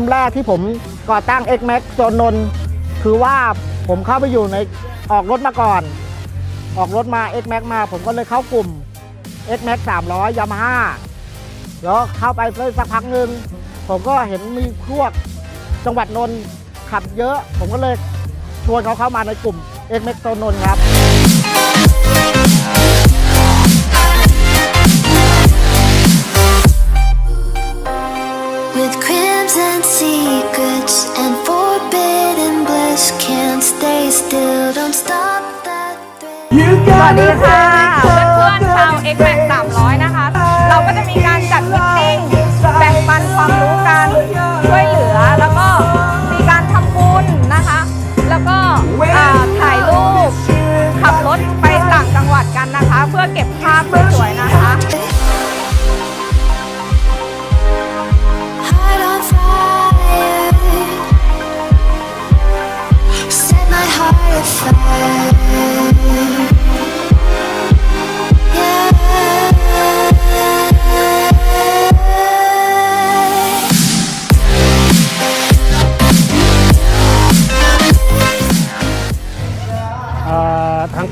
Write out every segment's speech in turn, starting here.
มแรกที่ผมก่อตั้ง X Max โซนนน์คือว่าผมเข้าไปอยู่ในออกรถมาก่อน ออกรถมา X Max มา ผมก็เลยเข้ากลุ่ม X Max 300 Yamaha แล้วเข้าไปเลยสักพักหนึ่งผมก็เห็นมีพวกจังหวัดนนท์ขับเยอะ ผมก็เลยชวนเขาเข้ามาในกลุ่ม X Max โซนนนท์ครับ สวัสดีค่ะ เพื่อนๆชาว X Max 300 นะคะ เราก็จะมีการจัดมิทติ้งแบ่งปันความรู้กัน ช่วยเหลือ แล้วก็มีการทำบุญนะคะ แล้วก็อ่าถ่ายรูป ขับรถไปต่างจังหวัดกันนะคะ เพื่อเก็บภาพสวยๆนะคะ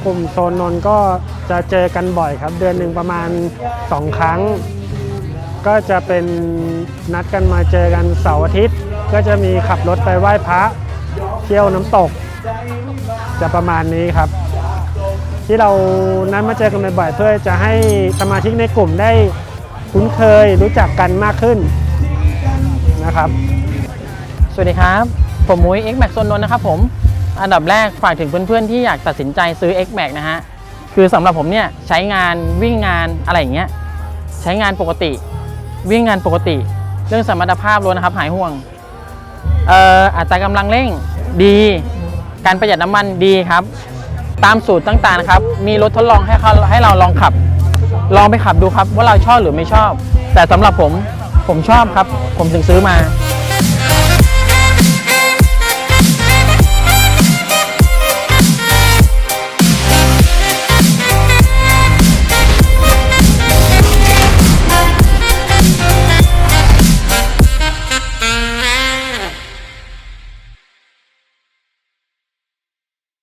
กลุ่มโซนนนก็จะเจอกันบ่อยครับ เดือนหนึ่งประมาณ 2 ครั้ง ก็จะเป็นนัดกันมาเจอกันเสาร์อาทิตย์ ก็จะมีขับรถไปไหว้พระเที่ยวน้ำตก จะประมาณนี้ครับ ที่เรานัดมาเจอกันบ่อยๆเพื่อจะให้สมาชิกในกลุ่มได้คุ้นเคยรู้จักกันมากขึ้นนะครับ สวัสดีครับ ผมมุ้ย X Max โซนนนท์นะครับผม อันดับแรกฝากถึงเพื่อนๆที่อยากตัดสินใจซื้อ X Max นะฮะ คือสำหรับผมเนี่ยใช้งานวิ่งงานอะไรอย่างเงี้ยใช้งานปกติ วิ่งงานปกติ เรื่องสมรรถภาพรถนะครับหายห่วงเอ่ออัตรากำลังเร่งดี การประหยัดน้ำมันดีครับ ตามสูตรต่างๆนะครับ มีรถทดลองให้เขาให้เราลองขับ ลองไปขับดูครับว่าเราชอบหรือไม่ชอบ แต่สำหรับผมผมชอบครับ ผมถึงซื้อมา